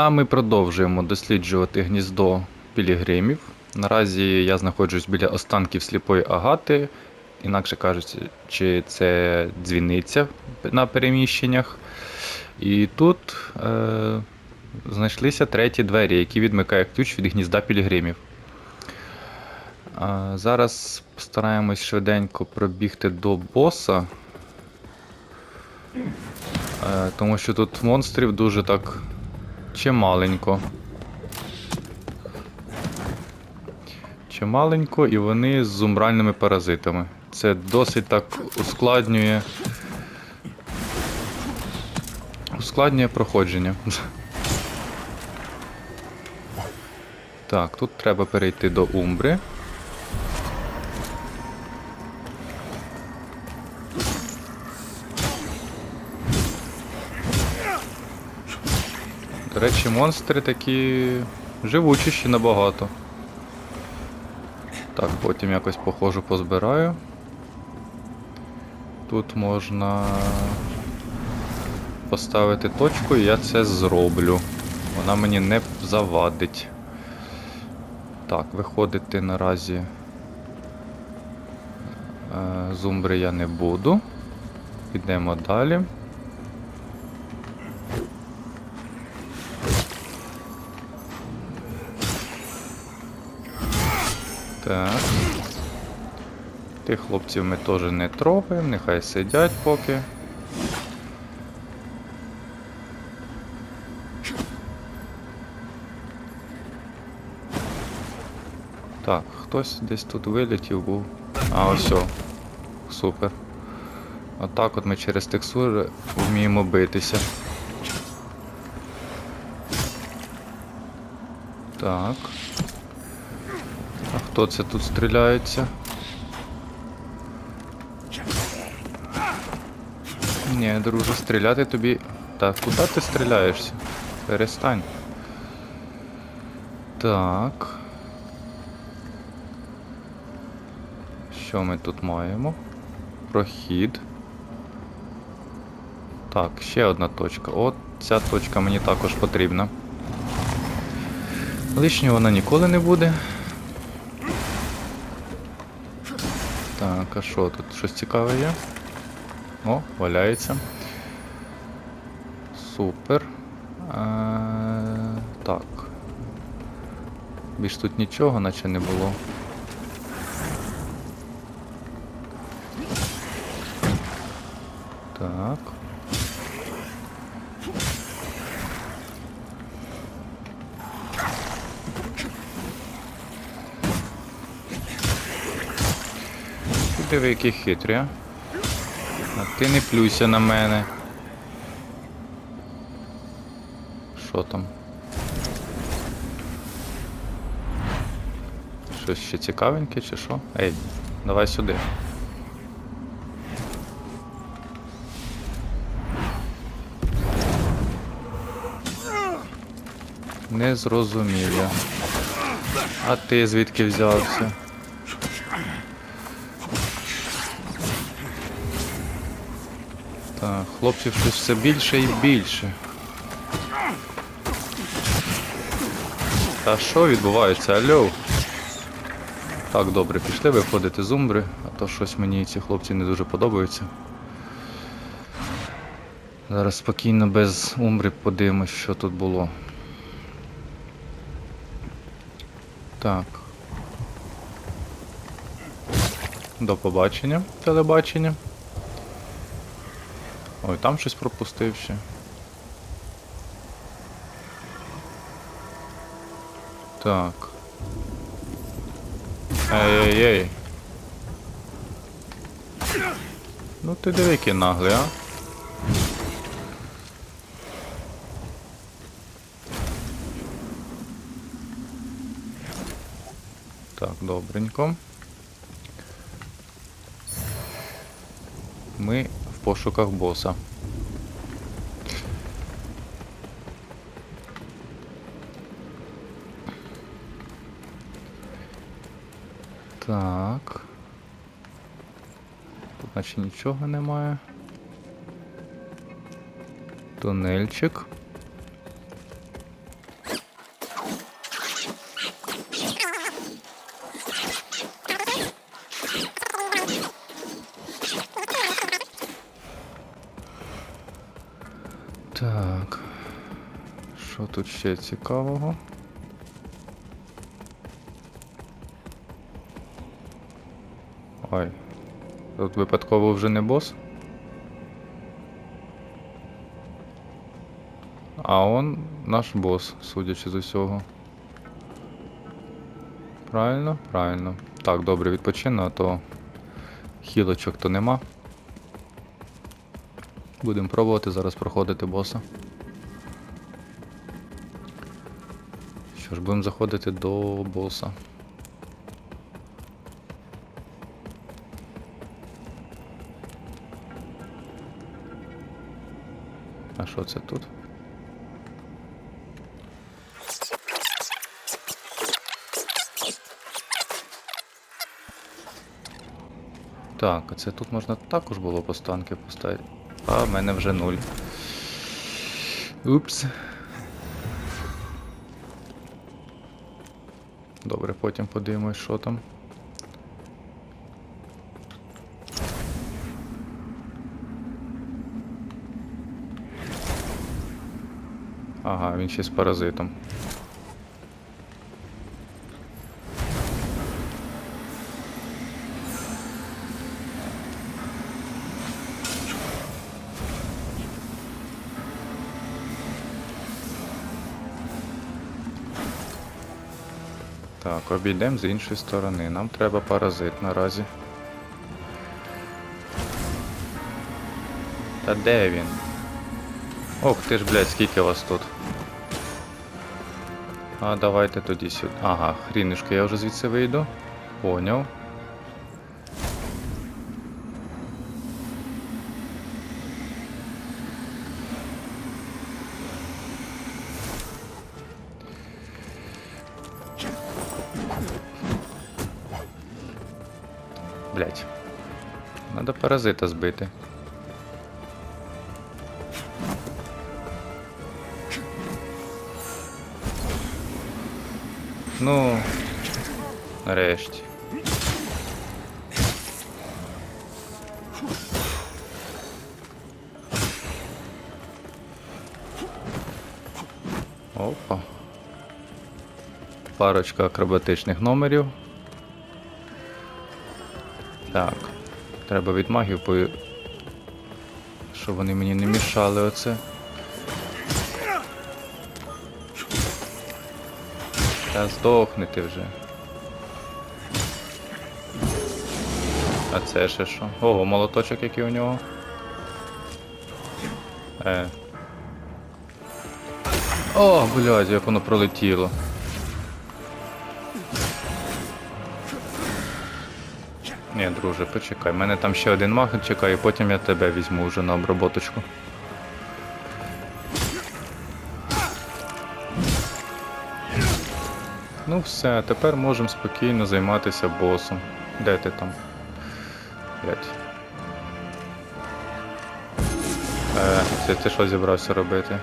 А ми продовжуємо досліджувати гніздо пілігримів. Наразі я знаходжусь біля останків сліпої агати, інакше кажучи, це дзвіниця на переміщеннях. І тут е, знайшлися треті двері, які відмикають ключ від гнізда пілігримів. А, зараз постараємось швиденько пробігти до боса. Е, тому що тут монстрів дуже так чималенько. Чималенько, і вони з умральними паразитами. Це досить так ускладнює. Ускладнює проходження. Так, тут треба перейти до Умбри. До речі, монстри такі живучіші набагато. Так, потім якось похожу позбираю. Тут можна поставити точку, і я це зроблю. Вона мені не завадить. Так, виходити наразі е, з Умбри я не буду. Підемо далі. Так. Тих хлопців ми теж не трогаємо, нехай сидять поки. Так, хтось десь тут вилетів був. А, ось. Супер. Отак от ми через текстури вміємо битися. Так. Хто це тут стріляється? Ні, друже, стріляти тобі. Так, куди ти стріляєшся? Перестань. Так. Що ми тут маємо? Прохід. Так, ще одна точка. От ця точка мені також потрібна. Лишнього вона ніколи не буде. Так, а що тут? Щось цікаве є? О, валяється. Супер. Е, так. Більш тут нічого, наче не було. Так. Ти диви, який хитрий, а? А ти не плюйся на мене. Що там? Щось ще цікавеньке чи що? Ей, давай сюди. Не зрозумів я. А ти звідки взявся? Хлопців щось все більше і більше. Та що відбувається, альо? Так, добре, пішли виходити з умбри, а то щось мені ці хлопці не дуже подобаються. Зараз спокійно без умбри подивимось, що тут було. Так. До побачення, телебачення. Ой, там щось пропустив ще. Так. Ей-ей-ей. Ну ти диви, який наглий, а? Так, добренько. Ми пошуках боса. Так. Тут наче нічого немає. Тунельчик. Так. Що тут ще цікавого? Ой. Тут випадково вже не бос. А он наш бос, судячи з усього. Правильно, правильно. Так, добре, відпочину, а то хілочок то нема. Будемо пробувати зараз проходити боса. Що ж, будемо заходити до боса. А що це тут? Так, а це тут можна також було постанки поставити. А в мене вже нуль. Упс. Добре, потім подивимось, що там. Ага, він ще з паразитом. Обійдемо з іншої сторони. Нам треба паразит наразі. Та де він? Ох ти ж, блядь, скільки вас тут. А давайте тоді сюди. Ага, хрінишки, я вже звідси вийду. Поняв. Паразита збити. Ну, нарешті. Опа. Парочка акробатичних номерів. Так. Треба від магів, по... щоб вони мені не мішали оце. Та здохни ти вже. А це ще що? Ого, молоточок який у нього. Е. О, блядь, як воно пролетіло. Друже, почекай, мене там ще один маг чекає, потім я тебе візьму вже на обработочку. Ну все, тепер можемо спокійно займатися босом. Де ти там? Блять. Е, це ти що зібрався робити?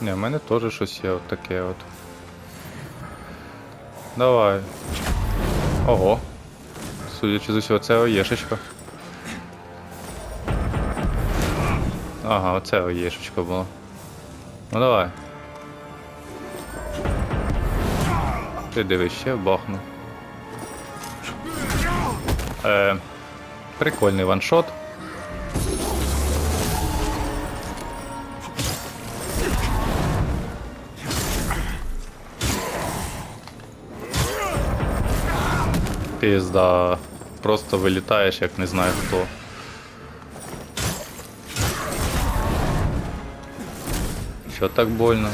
Ні, в мене теж щось є от таке от. Давай. Ого. Судячи з усього, це оєшечка. Ага, оце оєшечка була. Ну давай. Ти дивись, ще бахну. Е, прикольний ваншот. Пізда. Просто вилітаєш, як не знаю хто. Що так больно?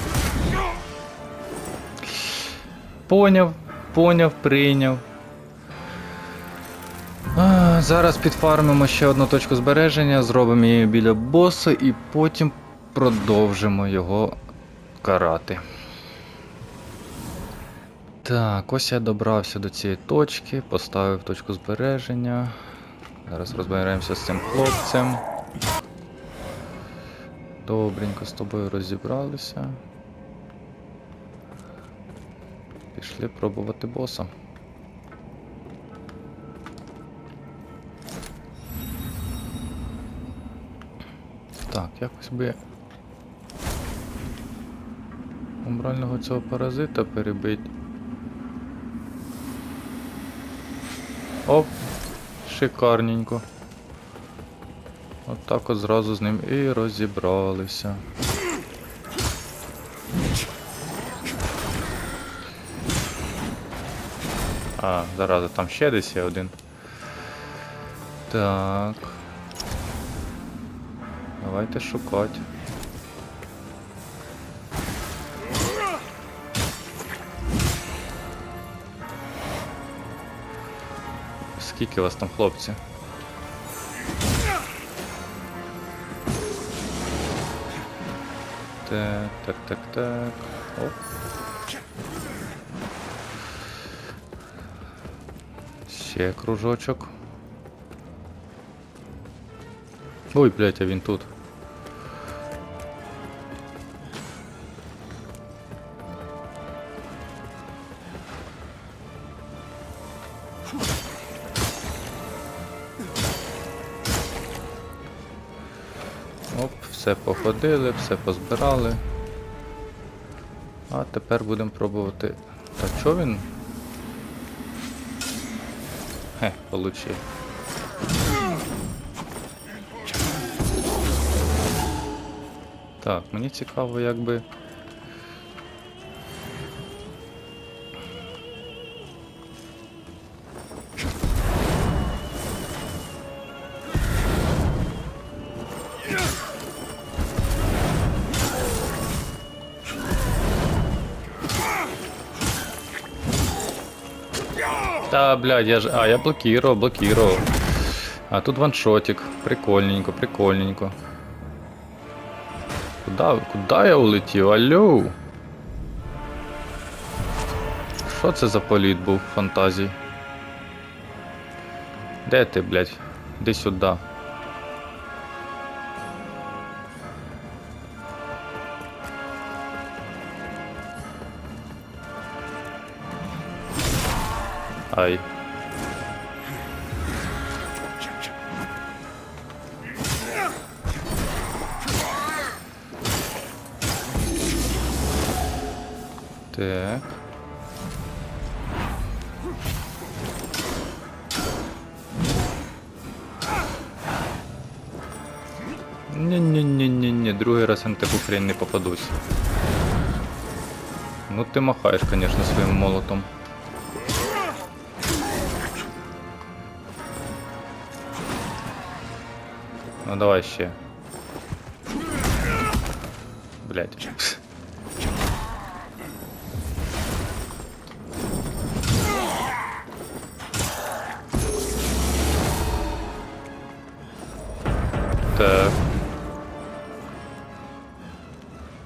Поняв, поняв, прийняв. А, зараз підфармимо ще одну точку збереження, зробимо її біля боса і потім продовжимо його карати. Так, ось я добрався до цієї точки, поставив точку збереження. Зараз розберемося з цим хлопцем. Добренько з тобою розібралися. Пішли пробувати боса. Так, якось би. Умбрального цього паразита перебить. Оп, шикарненько. От так от зразу з ним і розібралися. А, зараза, там ще десь є один. Так. Давайте шукати. Скільки вас там, хлопці? Так, так, так, так. Оп. Ще кружочок. Ой, блядь, а він тут. Все походили, все позбирали. А тепер будемо пробувати. Та чо він? Хе, получив. Так, мені цікаво, якби. Та, блядь, я ж. А, я блокировал, блокировал. А тут ваншотик. Прикольненько, прикольненько. Куда, куда я улетів? Алло? Що це за політ був фантазій? Де ти, блядь? Де сюди. Ай. Так. Ні-ні-ні-ні-ні, другий раз я на таку хрень не попадусь. Ну ти махаєш, конечно, своїм молотом. Ну давай ще. Блять. Так.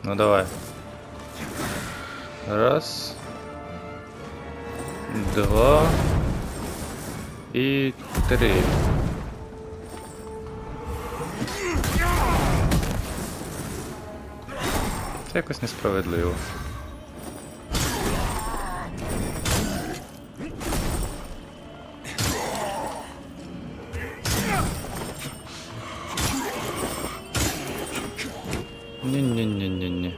Ну давай. Це якось несправедливо. Ні-ні-ні-ні-ні.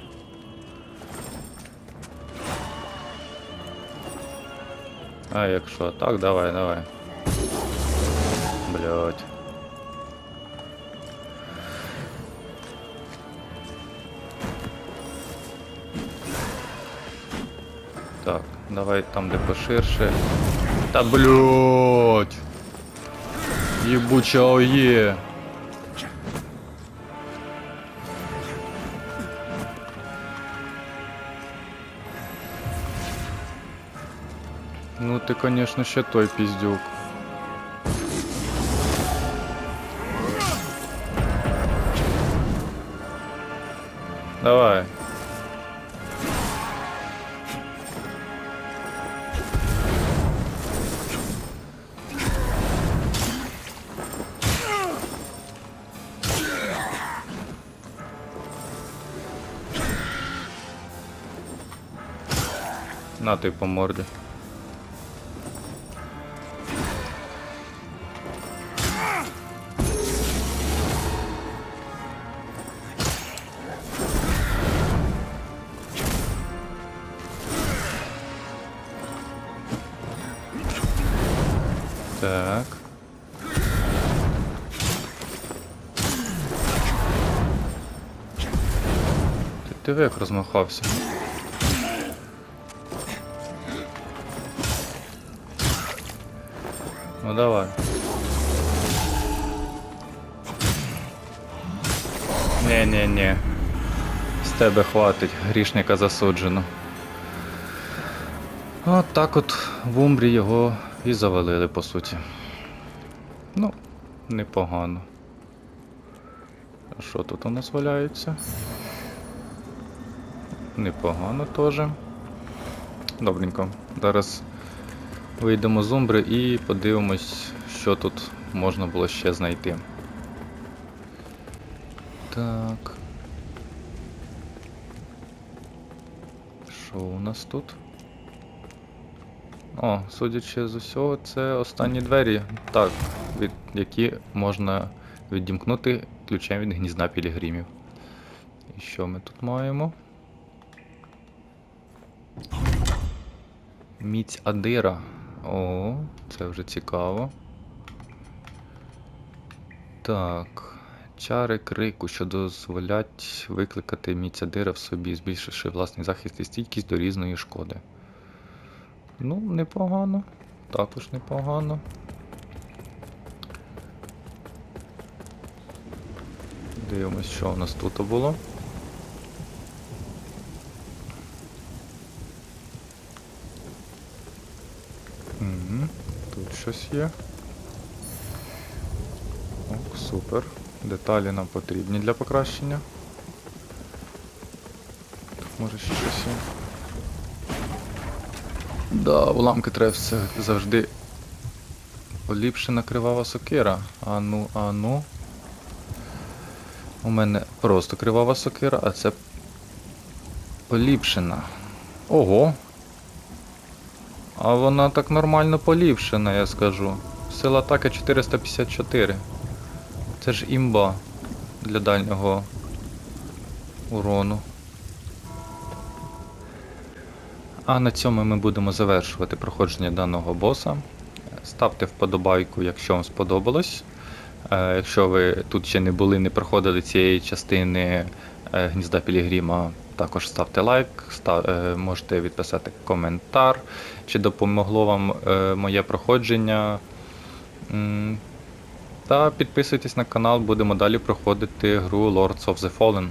А якщо так, давай, давай. Так, давай там, де поширше. Та блять! Єбуча ОЄ! Ну ти, конечно, ще той піздюк. На той по морді. Так. Ти як розмахався? Давай. Не-не-не. З тебе хватить, грішника засуджено. От так от в Умбрі його і завалили, по суті. Ну, непогано. Що тут у нас валяється? Непогано теж. Добренько. Зараз вийдемо з Умбри і подивимось, що тут можна було ще знайти. Так. Що у нас тут? О, судячи з усього, це останні двері, так, від, які можна відімкнути ключем від гнізда пілігримів. І що ми тут маємо? Міць Адира. О, це вже цікаво. Так. Чари крику, що дозволять викликати міць Адира в собі, збільшивши власний захист і стійкість до різної шкоди. Ну, непогано. Також непогано. Дивимось, що у нас тут було. Угу. Тут щось є. Ок, супер. Деталі нам потрібні для покращення. Тут може ще щось є. Да, уламки треба все завжди. Поліпшена кривава сокира. А ну, а ну. У мене просто кривава сокира, а це поліпшена. Ого. А вона так нормально поліпшена, я скажу. Сила атаки 454. Це ж імба для дальнього урону. А на цьому ми будемо завершувати проходження даного боса. Ставте вподобайку, якщо вам сподобалось. Е, Якщо ви тут ще не були, не проходили цієї частини е, гнізда Пілігріма, також ставте лайк, став, е, можете відписати коментар, чи допомогло вам е, моє проходження. Та підписуйтесь на канал, будемо далі проходити гру Lords of the Fallen.